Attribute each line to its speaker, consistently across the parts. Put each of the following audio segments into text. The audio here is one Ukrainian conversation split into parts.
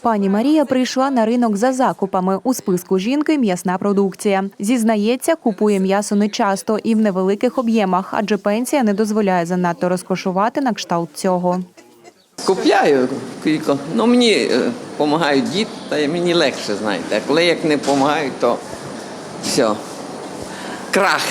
Speaker 1: Пані Марія прийшла на ринок за закупами. У списку жінки м'ясна продукція. Зізнається, купує м'ясо не часто і в невеликих об'ємах, адже пенсія не дозволяє занадто розкошувати на кшталт цього.
Speaker 2: Купляю кілька. Ну мені допомагають діти, та мені легше, знаєте. А коли як не допомагають, то все. Крах.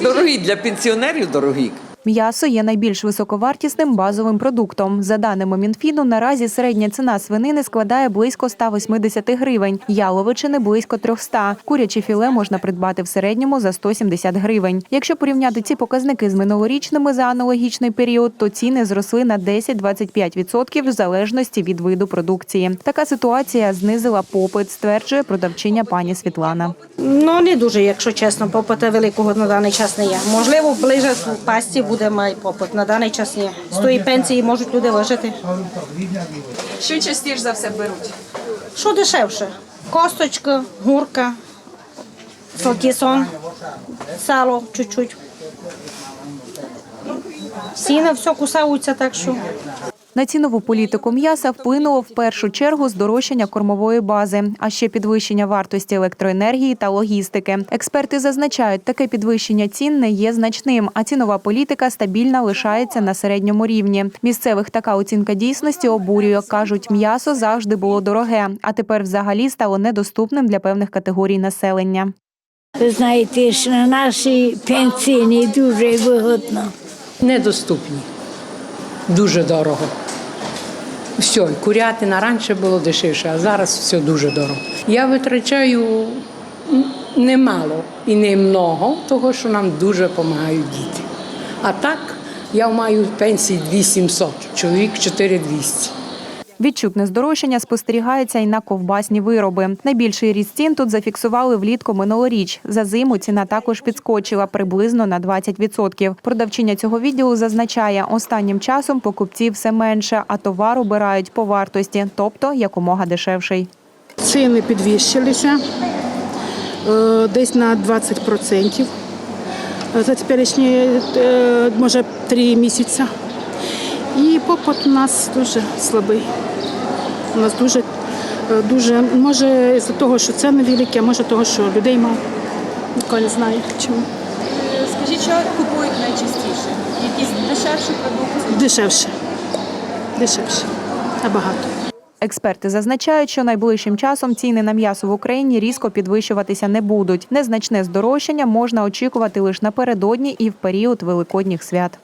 Speaker 2: Дорогі для пенсіонерів дорогі.
Speaker 1: М'ясо є найбільш високовартісним базовим продуктом. За даними Мінфіну, наразі середня ціна свинини складає близько 180 гривень, яловичини – близько 300. Куряче філе можна придбати в середньому за 170 гривень. Якщо порівняти ці показники з минулорічними за аналогічний період, то ціни зросли на 10-25% в залежності від виду продукції. Така ситуація знизила попит, стверджує продавчиня пані Світлана.
Speaker 3: Ну не дуже, якщо чесно, попита великого на даний час не є. Можливо, ближе в буде май попит. На даний час ні. З тої пенсії можуть люди вижити.
Speaker 4: Що частіше за все беруть?
Speaker 3: Що дешевше? Косточка, гурка, салкісон, сало чуть-чуть. Сіна все кусаються, так що.
Speaker 1: На цінову політику м'яса вплинуло в першу чергу здорожчання кормової бази, а ще підвищення вартості електроенергії та логістики. Експерти зазначають, таке підвищення цін не є значним, а цінова політика стабільна лишається на середньому рівні. Місцевих така оцінка дійсності обурює. кажуть, м'ясо завжди було дороге, а тепер взагалі стало недоступним для певних категорій населення.
Speaker 5: Ви знаєте, що на нашій пенсії не дуже вигодно.
Speaker 6: недоступні. Дуже дорого. Все, курятина раніше було дешевше, а зараз все дуже дорого. Я витрачаю немало і немного, того, що нам дуже допомагають діти. А так я маю пенсії 2700, чоловік 4200.
Speaker 1: Відчутне здорожчання спостерігається і на ковбасні вироби. Найбільший ріст цін тут зафіксували влітку минулоріч. За зиму ціна також підскочила приблизно на 20%. Продавчиня цього відділу зазначає, останнім часом покупців все менше, а товар обирають по вартості, тобто якомога дешевший.
Speaker 7: Ціни підвищилися е, десь на 20% за теперішні, е, може, три місяці. І попит у нас дуже слабий. У нас дуже, е, дуже, може, з-за того, що ціни великі, а може того, що людей мало. Ніхто не знає чому.
Speaker 4: Скажіть, що купують найчастіше? Якісь дешевші продукти?
Speaker 7: Дешевше. Дешевше. Набагато.
Speaker 1: Експерти зазначають, що найближчим часом ціни на м'ясо в Україні різко підвищуватися не будуть. Незначне здорожчання можна очікувати лише напередодні і в період великодніх свят.